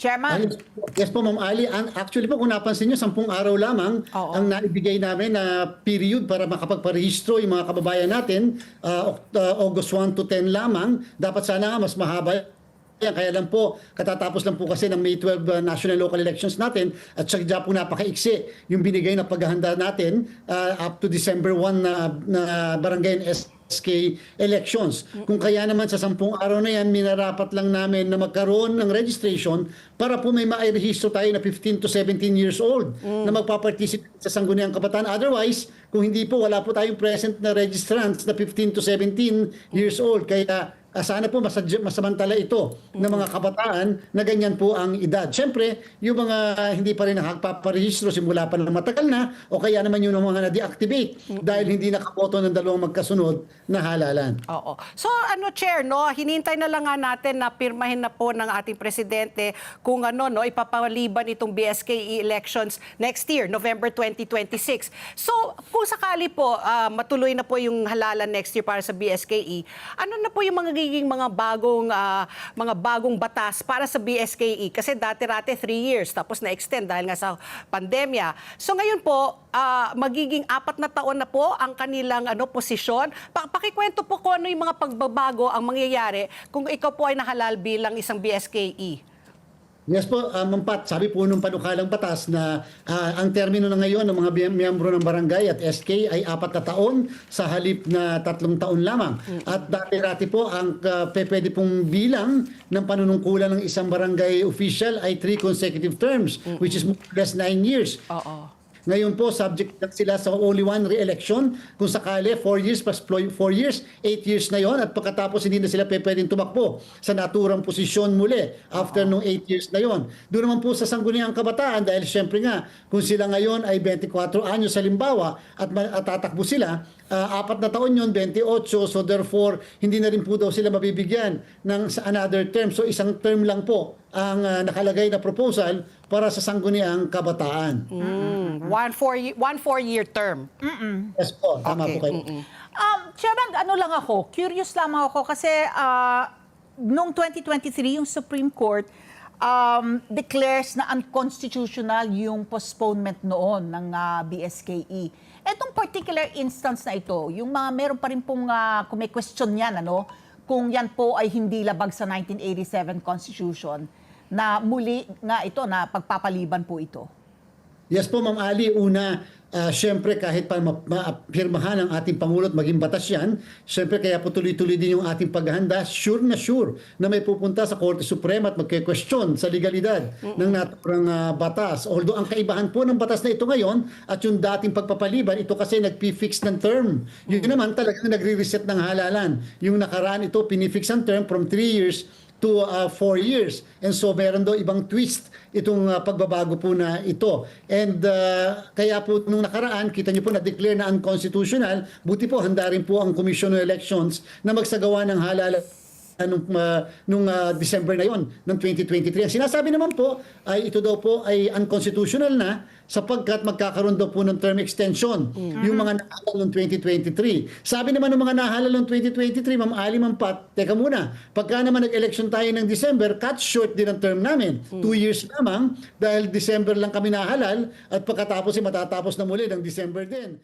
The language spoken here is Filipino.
Chairman. Yes po, Ma'am Ali. Actually po, kung napansin nyo, sampung araw lamang Oo. ang naibigay namin na period para makapagparehistro yung mga kababayan natin. Uh, Oct- uh, August 1 to 10 lamang. Dapat sana nga mas mahaba yan. Kaya lang po, katatapos lang po kasi ng May 12 uh, national local elections natin at saka po napakaiksi yung binigay na paghahanda natin uh, up to December 1 na, na barangay and SK elections. Kung kaya naman sa sampung araw na yan, minarapat lang namin na magkaroon ng registration para po may mairehistro tayo na 15 to 17 years old na magpaparticipate sa sangguniang kabataan. Otherwise, kung hindi po, wala po tayong present na registrants na 15 to 17 years old. Kaya sana po masadya, masamantala ito ng mga kabataan na ganyan po ang edad. Siyempre, yung mga hindi pa rin nakapapαρehistro simula pa ng matagal na o kaya naman yung mga na-deactivate dahil hindi nakaboto ng dalawang magkasunod na halalan. Oo. So ano chair no, hinintay na lang nga natin na pirmahin na po ng ating presidente kung ano no ipapaliban itong BSKE elections next year, November 2026. So kung sakali po ah, matuloy na po yung halalan next year para sa BSKE, ano na po yung mga giging mga bagong ah, mga bagong batas para sa BSKE kasi dati-rati 3 years tapos na-extend dahil nga sa pandemya. So ngayon po ah, magiging apat na taon na po ang kanilang ano posisyon. Pa- pakikwento po kung ano yung mga pagbabago ang mangyayari kung ikaw po ay nahalal bilang isang BSKE. Yes po, uh, Ma'am Pat, sabi po nung panukalang batas na ah, ang termino na ngayon ng mga miyembro ng barangay at SK ay apat na taon sa halip na tatlong taon lamang. At dati-dati po ang uh, pwede pong bilang ng panunungkulan ng isang barangay official ay three consecutive terms, which is less nine years. Oo. Ngayon po, subject lang sila sa only one re-election. Kung sakali, 4 years plus 4 years, 8 years na yon at pagkatapos hindi na sila pwedeng tumakbo sa naturang posisyon muli after nung 8 years na yon. Doon naman po sa sangguniang kabataan dahil syempre nga, kung sila ngayon ay 24 anyos sa limbawa at, tatakbo sila, ah, apat na taon yon 28, so therefore, hindi na rin po daw sila mabibigyan ng another term. So isang term lang po ang ah, nakalagay na proposal para sa sangguniang kabataan. Mm, one four ye- one four year term. Yes po, tama Okay, po kayo. mm-mm. Um, Chairman, ano lang ako, curious lamang ako kasi ah, noong 2023 yung Supreme Court um, declares na unconstitutional yung postponement noon ng ah, BSKE. Etong particular instance na ito, yung mga meron pa rin pong uh, kung may question yan, ano, kung yan po ay hindi labag sa 1987 Constitution, na muli nga ito na pagpapaliban po ito. Yes po, Ma'am Ali. Una, ah, syempre kahit pa ma- maapirmahan ng ating Pangulo at maging batas yan, syempre kaya po tuloy-tuloy din yung ating paghahanda, sure na sure na may pupunta sa Korte Suprema at magke-question sa legalidad ng naturang ah, batas. Although ang kaibahan po ng batas na ito ngayon at yung dating pagpapaliban, ito kasi nag-fix ng term. Yun naman talagang nagre-reset ng halalan. Yung nakaraan ito, pinifix ang term from 3 years to 4 years. And so meron daw ibang twist itong uh, pagbabago po na ito. And uh, kaya po nung nakaraan, kita niyo po na-declare na unconstitutional, buti po handa rin po ang Commission on Elections na magsagawa ng halala nung, uh, nung uh, December na yon ng 2023. Ang sinasabi naman po ay ito daw po ay unconstitutional na sapagkat magkakaroon daw po ng term extension yung mga nahalal noong 2023. Sabi naman ng mga nahalal noong 2023, Ma'am Ali, Ma'am Pat, teka muna, pagka naman nag-election tayo ng December, cut short din ang term namin. Two years lamang dahil December lang kami nahalal at pagkatapos ay matatapos na muli ng December din.